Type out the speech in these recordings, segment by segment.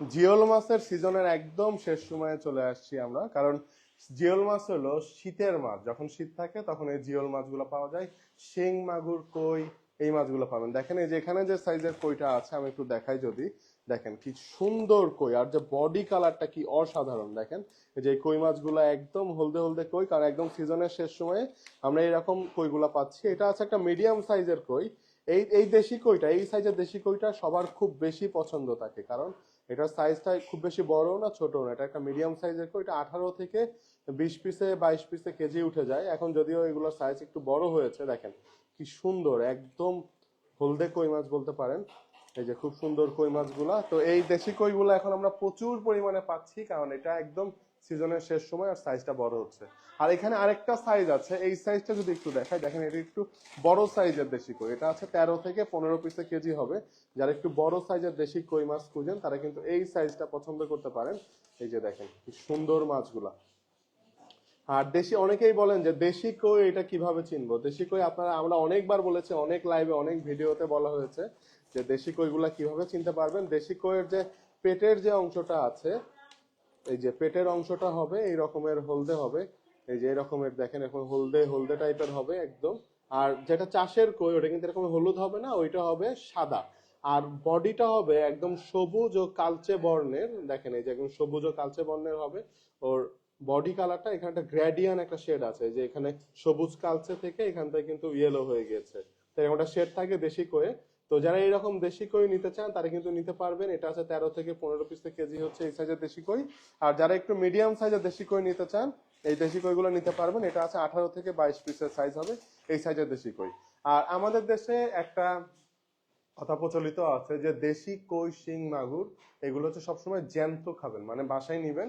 জিওল মাছের সিজনের একদম শেষ সময়ে চলে আসছি আমরা। কারণ জিওল মাছ হলো শীতের মাছ। যখন শীত থাকে, তখন এই জিওল মাছগুলো পাওয়া যায়। শিং, মাগুর, কই এই মাছগুলো পাবেন। দেখেন, এই যে এখানে যে সাইজের কইটা আছে, আমি একটু দেখাই যদি। দেখেন, কি সুন্দর কই। আর যে বডি কালারটা কি অসাধারণ, দেখেন। যে কই মাছগুলো একদম হলদে হলদে কই, কারণ একদম সিজনের শেষ সময়ে আমরা এরকম কইগুলা পাচ্ছি। এটা আছে একটা মিডিয়াম সাইজের কই। এই এই দেশি কইটা, এই সাইজের দেশি কইটা সবার খুব বেশি পছন্দ থাকে কারণ এটার সাইজটা খুব বেশি বড় না ছোট না। এটা একটা মিডিয়াম সাইজের কই এটা আঠারো থেকে বিশ পিসে বাইশ পিসে কেজি উঠে যায়। এখন যদিও এগুলোর সাইজ একটু বড় হয়েছে, দেখেন কি সুন্দর, একদম হলদে কই মাছ বলতে পারেন। এই যে খুব সুন্দর কই মাছগুলা। তো এই দেশি কইগুলো এখন আমরা প্রচুর পরিমাণে পাচ্ছি, কারণ এটা একদম সিজনের শেষ সময় আর সাইজটা বড় হচ্ছে। আর এখানে আরেকটা সাইজ আছে, এই সাইজটা যদি একটু দেখাই, দেখেন এটা একটু বড় সাইজের দেশি কই। এটা আছে তেরো থেকে পনেরো পিসে কেজি হবে। যারা একটু বড় সাইজের দেশি কই মাছ খুঁজেন, তারা কিন্তু এই সাইজটা পছন্দ করতে পারেন। এই যে দেখেন সুন্দর মাছগুলা। আর দেশি, অনেকেই বলেন যে দেশি কই এটা কীভাবে চিনবো? দেশি কই আপনারা, আমরা অনেকবার বলেছি, অনেক লাইভে অনেক ভিডিওতে বলা হয়েছে যে দেশি কইগুলা কীভাবে চিনতে পারবেন? দেশি কইয়ের যে পেটের যে অংশটা আছে, এই যে পেটের অংশটা হবে, এই রকমের হলদে হবে। এই যে এই রকমের দেখেন, এখন হলদে হলদে টাইপের হবে একদম। আর যেটা চাষের কই, ওটা কিন্তু এরকম হলুদ হবে না, ওইটা হবে সাদা। আর বডিটা হবে একদম সবুজ ও কালচে বর্ণের। দেখেন, এই যে একদম সবুজ ও কালচে বর্ণের হবে। ওর বডি কালারটা, এখানে একটা গ্রেডিয়ান একটা শেড আছে, যে এখানে সবুজ কালচে থেকে এখান থেকে কিন্তু ইয়েলো হয়ে গেছে। তো এরকম একটা শেড থাকে দেশি কয়ে তো যারা এরকম দেশি কই নিতে চান, তারা কিন্তু নিতে পারবেন। এটা আছে তেরো থেকে পনেরো পিস কেজি হচ্ছে এই সাইজের দেশি কই। আর যারা একটু মিডিয়াম সাইজের দেশি কই নিতে চান, এই দেশি কইগুলো নিতে পারবেন। এটা আছে আঠারো থেকে বাইশ পিসের সাইজ হবে এই সাইজের দেশি কই। আর আমাদের দেশে একটা কথা প্রচলিত আছে যে দেশি কই শিং মাগুর, এগুলো হচ্ছে সবসময় জ্যান্ত খাবেন মানে বাসায় নিবেন।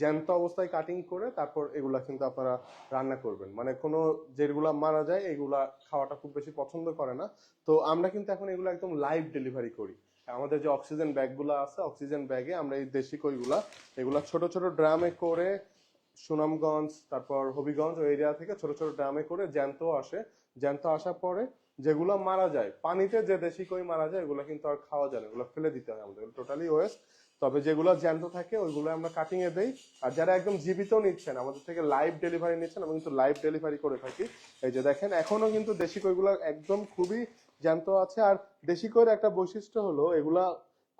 জ্যান্ত অবস্থায় কাটিং করে তারপর এগুলা কিন্তু আপনারা রান্না করবেন। মানে কোনো যেগুলা মারা যায়, এগুলা খাওয়াটা খুব বেশি পছন্দ করে না। তো আমরা কিন্তু এখন এগুলো একদম লাইভ ডেলিভারি করি। আমাদের যে অক্সিজেন ব্যাগগুলো আছে অক্সিজেন ব্যাগে আমরা এই দেশি কইগুলা, এগুলা ছোট ছোট ড্রামে করে সুনামগঞ্জ, তারপর হবিগঞ্জ ওই এরিয়া থেকে ছোট ছোট ড্রামে করে জ্যান্ত আসে। জ্যান্ত আসার পরে যেগুলো মারা যায়, পানিতে যে দেশি কই মারা যায়, এগুলো কিন্তু আর খাওয়া যায় না, এগুলো ফেলে দিতে হয় আমাদের। টোটালি ওয়েস্ট তবে যেগুলো জ্যান্ত থাকে, ওইগুলো আমরা কাটিং এ দেই। আর যারা একদম জীবিত নিচ্ছেন, আমাদের থেকে লাইভ ডেলিভারি নিচ্ছেন, আমরা কিন্তু লাইভ ডেলিভারি করে থাকি। এই যে দেখেন, এখনও কিন্তু দেশি কইগুলো একদম খুবই জ্যান্ত আছে। আর দেশি কইয়ের একটা বৈশিষ্ট্য হলো, এগুলা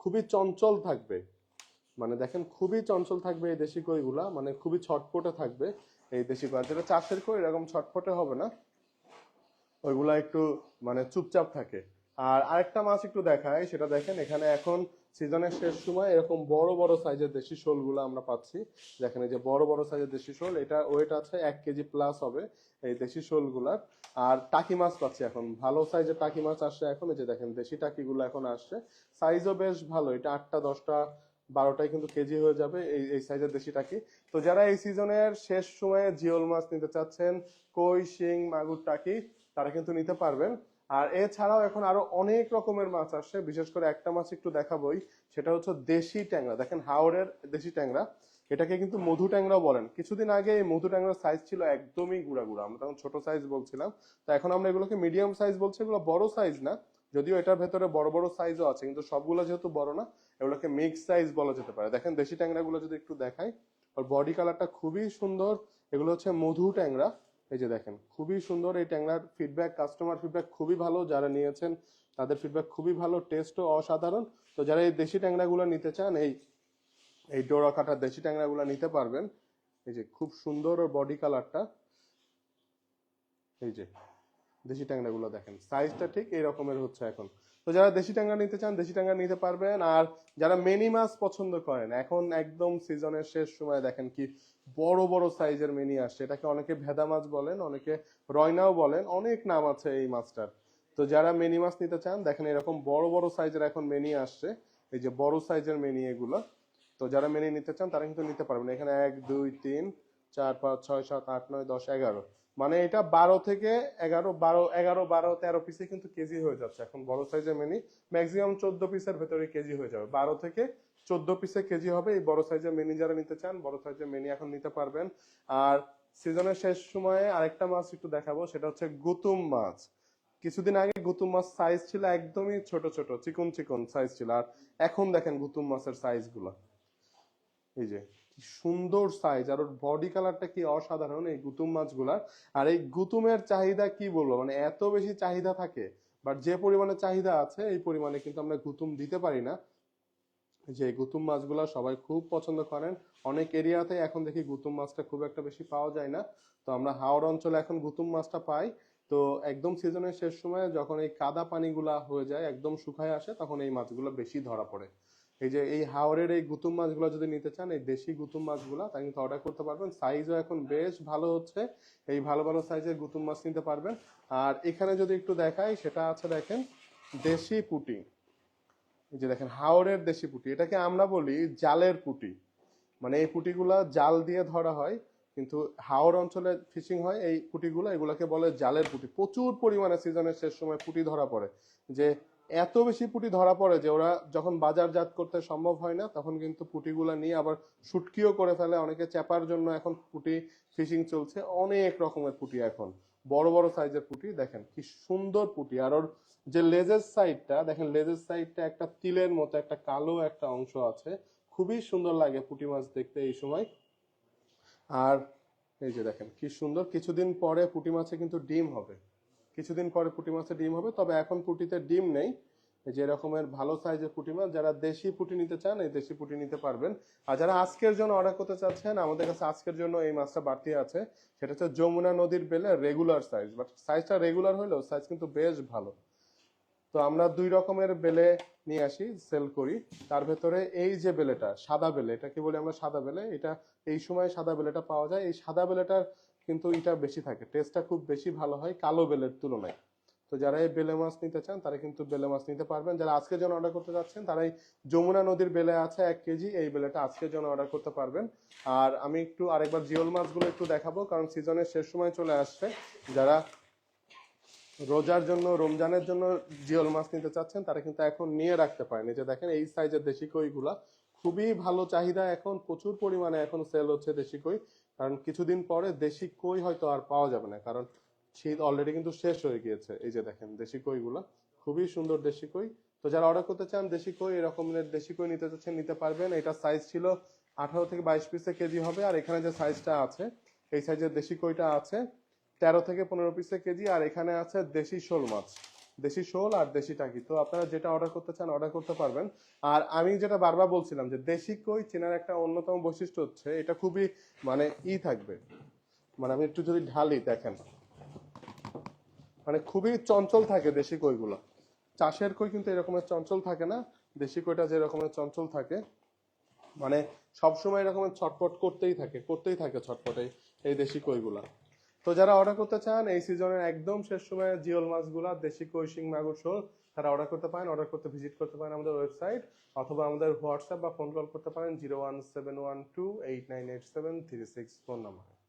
খুবই চঞ্চল থাকবে। মানে দেখেন, খুবই চঞ্চল থাকবে এই দেশি কইগুলা মানে খুবই ছটপটে থাকবে এই দেশি কই। যেটা চাষের কই, এরকম ছটপটে হবে না। ওইগুলা একটু মানে চুপচাপ থাকে। আর আরেকটা মাছ একটু দেখায় সেটা দেখেন, এখানে এখন সিজনের শেষ সময় এরকম বড় বড় সাইজের দেশি শোলগুলো আমরা পাচ্ছি। দেখেন এই যে বড় বড় সাইজের দেশি শোল, এটা ওয়েট আছে এক কেজি প্লাস হবে এই দেশি শোলগুলার। আর টাকি মাছ পাচ্ছি এখন, ভালো সাইজের টাকি মাছ আসছে এখন। এই যে দেখেন দেশি টাকিগুলো এখন আসছে। সাইজও বেশ ভালো, এটা আটটা, দশটা, বারোটায় কিন্তু কেজি হয়ে যাবে এই এই সাইজের দেশি টাকি। তো যারা এই সিজনের শেষ সময়ে জিওল মাছ নিতে চাচ্ছেন, কই, শিং, মাগুর টাকি, তারা কিন্তু নিতে পারবেন। আর এছাড়াও এখন আরও অনেক রকমের মাছ আসছে, বিশেষ করে একটা মাছ একটু দেখাবোই, সেটা হচ্ছে দেশি ট্যাংরা। দেখেন হাওড়ের দেশি ট্যাংরা, এটাকে কিন্তু মধু ট্যাংরাও বলেন। কিছুদিন আগে এই মধু ট্যাংরার সাইজ ছিল একদমই গুড়া গুড়া, আমরা তখন ছোট সাইজ বলছিলাম, তো এখন আমরা এগুলোকে মিডিয়াম সাইজ বলছি, এগুলো বড় সাইজ না, যদিও এটার ভেতরে বড় বড় সাইজও আছে, কিন্তু সবগুলো যেহেতু বড় না, এগুলোকে মিক্স সাইজ বলা যেতে পারে। দেখেন দেশি ট্যাংরাগুলো যদি একটু দেখাই, ওর বডি কালারটা খুবই সুন্দর, এগুলো হচ্ছে মধু ট্যাংরা। এই যে দেখেন, খুবই সুন্দর এই ট্যাংরার ফিডব্যাক কাস্টমার ফিডব্যাক খুবই ভালো। যারা নিয়েছেন, তাদের ফিডব্যাক খুবই ভালো টেস্টও অসাধারণ। তো যারা এই দেশি ট্যাংরাগুলো নিতে চান, এই এই ডোরা কাটার দেশি ট্যাংরাগুলো নিতে পারবেন। এই যে খুব সুন্দর বডি কালারটা এই যে দেশি ট্যাংরাগুলো দেখেন। সাইজটা ঠিক এই রকমের হচ্ছে এখন। তো যারা দেশি ট্যাংরা নিতে চান, দেশি ট্যাংরা নিতে পারবেন। আর যারা মেনি মাছ পছন্দ করেন, এখন একদম সিজনের শেষ সময় দেখেন কি বড় বড় সাইজের মেনি আসছে। এটাকে অনেকে ভেদা মাছ বলেন, অনেকে রয়নাও বলেন, অনেক নাম আছে এই মাছটার। তো যারা মেনি মাছ নিতে চান, দেখেন এরকম বড় বড় সাইজের এখন মেনি আসছে। এই যে বড় সাইজের মেনি এগুলো। তো যারা মেনি নিতে চান, তারা কিন্তু নিতে পারবেন। এখানে এক, দুই, তিন, চার, পাঁচ, ছয়, সাত, আট, নয়, দশ, এগারো। মানে এটা বারো থেকে এগারো, বারো এগারো, বারো, তেরো পিসে কিন্তু কেজি হয়ে যাচ্ছে। এখন বড় সাইজের মিনি ম্যাক্সিমাম চোদ্দ পিসের ভেতরে কেজি হয়ে যাবে। বারো থেকে চোদ্দ পিসে কেজি হবে। এই বড় সাইজের মিনি যারা নিতে চান, বড় সাইজের মিনি এখন নিতে পারবেন। আর সিজনের শেষ সময়ে আরেকটা মাছ একটু দেখাবো, সেটা হচ্ছে গুতুম মাছ। কিছুদিন আগে গুতুম মাছ সাইজ ছিল একদমই ছোট ছোট, চিকন চিকন সাইজ ছিল। আর এখন দেখেন গুতুম মাছের সাইজগুলো এই যে কি সুন্দর সাইজ আর ওর বডি কালারটা কি অসাধারণ এই গুতুম মাছগুলার। আর এই গুতুমের চাহিদা কি বলব? মানে এত বেশি চাহিদা থাকে বাট যে পরিমাণে চাহিদা আছে, এই পরিমাণে কিন্তু আমরা গুতুম দিতে পারি না। যে গুতুম মাছগুলা সবাই খুব পছন্দ করেন, অনেক এরিয়াতে এখন দেখি গুতুম মাছটা খুব একটা বেশি পাওয়া যায় না। তো আমরা হাওড় অঞ্চলে এখন গুতুম মাছটা পাই। তো একদম সিজনের শেষ সময় যখন এই কাদা পানিগুলা হয়ে যায়, একদম শুকায় আসে, তখন এই মাছগুলো বেশি ধরা পড়ে। এই যে এই হাওরের এই গুতুম মাছগুলো যদি নিতে চান, এই দেশি গুতুম মাছগুলা তা কিন্তু অর্ডার করতে পারবেন। সাইজও এখন বেশ ভালো হচ্ছে। এই ভালো ভালো সাইজের গুতুম মাছ নিতে পারবেন। আর এখানে যদি একটু দেখাই, সেটা আছে দেখেন, দেশি পুটি। এই যে দেখেন, হাওরের দেশি পুটি। এটাকে আমরা বলি জালের পুটি। মানে এই পুটিগুলা জাল দিয়ে ধরা হয়, কিন্তু হাওর অঞ্চলে ফিশিং হয়, এই পুটিগুলো, এগুলোকে বলে জালের পুটি। প্রচুর পরিমাণে সিজনের শেষ সময় পুটি ধরা পড়ে। যে এত বেশি পুটি ধরা পড়ে যে ওরা যখন বাজারজাত করতে সম্ভব হয় না, তখন কিন্তু পুটিগুলা নিয়ে আবার শুটকিও করে ফেলে। অনেকে চেপার জন্য এখন পুটি ফিশিং চলছে, অনেক রকমের পুটি এখন। বড় বড় সাইজের পুটি, দেখেন কি সুন্দর পুটি। আর ওর যে লেজের সাইডটা, দেখেন লেজের সাইডটা একটা তিলের মতো, একটা কালো একটা অংশ আছে। খুবই সুন্দর লাগে পুঁটি মাছ দেখতে এই সময়। আর এই যে দেখেন কি সুন্দর, কিছুদিন পরে পুঁটি মাছে কিন্তু ডিম হবে। কিছুদিন পরে পুঁটি মাছে ডিম হবে, তবে এখন পুঁটিতে ডিম নেই। যে রকমের ভালো সাইজের পুঁটি মাছ, যারা দেশি পুঁটি নিতে চান, এই দেশি পুঁটি নিতে পারবেন। আর যারা আজকের জন্য অর্ডার করতে চাচ্ছেন, আমাদের কাছে আজকের জন্য এই মাছটা বাড়তি আছে। সেটা হচ্ছে যমুনা নদীর বেলে রেগুলার সাইজ বাট সাইজটা রেগুলার হলেও সাইজ কিন্তু বেশ ভালো। তো আমরা দুই রকমের বেলে নিয়ে আসি সেল করি। তার ভেতরে এই যে বেলেটা, সাদা বেলে, এটাকে বলি আমরা সাদা বেলে। এটা এই সময় সাদা বেলেটা পাওয়া যায়। এই সাদা বেলেটার কিন্তু এটা বেশি থাকে। টেস্টটা খুব বেশি ভালো হয় কালো বেলের তুলনায়। তো যারা এই বেলে মাছ নিতে চান, তারা কিন্তু বেলে মাছ নিতে পারবেন। যারা আজকের জন্য অর্ডার করতে যাচ্ছেন তারাই যমুনা নদীর বেলে আছে এক কেজি, এই বেলেটা আজকের জন্য অর্ডার করতে পারবেন। আর আমি একটু আরেকবার জিওল মাছগুলো একটু দেখাবো, কারণ সিজনের শেষ সময় চলে আসছে। যারা রোজার জন্য, রমজানের জন্য জিওল মাছ নিতে চাচ্ছেন, তারা কিন্তু এখন নিয়ে রাখতে পারেন। এই যে দেখেন, এই সাইজের দেশি কইগুলা। খুবই ভালো চাহিদা এখন, প্রচুর পরিমাণে এখন সেল হচ্ছে দেশি কই। কারণ কিছুদিন পরে দেশি কই হয়তো আর পাওয়া যাবে না, কারণ শীত অলরেডি কিন্তু শেষ হয়ে গিয়েছে। এই যে দেখেন, দেশি কইগুলা, খুবই সুন্দর দেশি কই। তো যারা অর্ডার করতে চান দেশি কই এরকমের দেশি কই নিতে চাচ্ছেন, নিতে পারবেন। এটা সাইজ ছিল আঠারো থেকে বাইশ পিসে কেজি হবে, আর এখানে যে সাইজটা আছে, এই সাইজের দেশি কইটা আছে তেরো থেকে পনেরো পিসে কেজি, আর এখানে আছে দেশি শোল মাছ। দেশি শোল আর দেশি টাকি। তো আপনারা যেটা অর্ডার করতে চান অর্ডার করতে পারবেন। আর আমি যেটা বারবার বলছিলাম যে দেশি কই চেনার একটা অন্যতম বৈশিষ্ট্য হচ্ছে, এটা খুবই মানে ই থাকবে। মানে আমি একটু যদি ঢালি দেখেন। মানে খুবই চঞ্চল থাকে দেশি কইগুলো। চাষের কই কিন্তু এরকমের চঞ্চল থাকে না। দেশি কইটা যে রকমের চঞ্চল থাকে মানে সবসময় এরকমের ছটপট করতেই থাকে করতেই থাকে ছটপট এই এই দেশি কইগুলা। তো যারা অর্ডার করতে চান, এই সিজনের একদম শেষ সময়ে জিওল মাছগুলা, দেশি কৈশিং মাগুর শোল তারা অর্ডার করতে পারেন। অর্ডার করতে ভিজিট করতে পারেন আমাদের ওয়েবসাইট অথবা আমাদের হোয়াটসঅ্যাপ বা ফোন কল করতে পারেন zero one seven one two eight nine eight seven three six phone number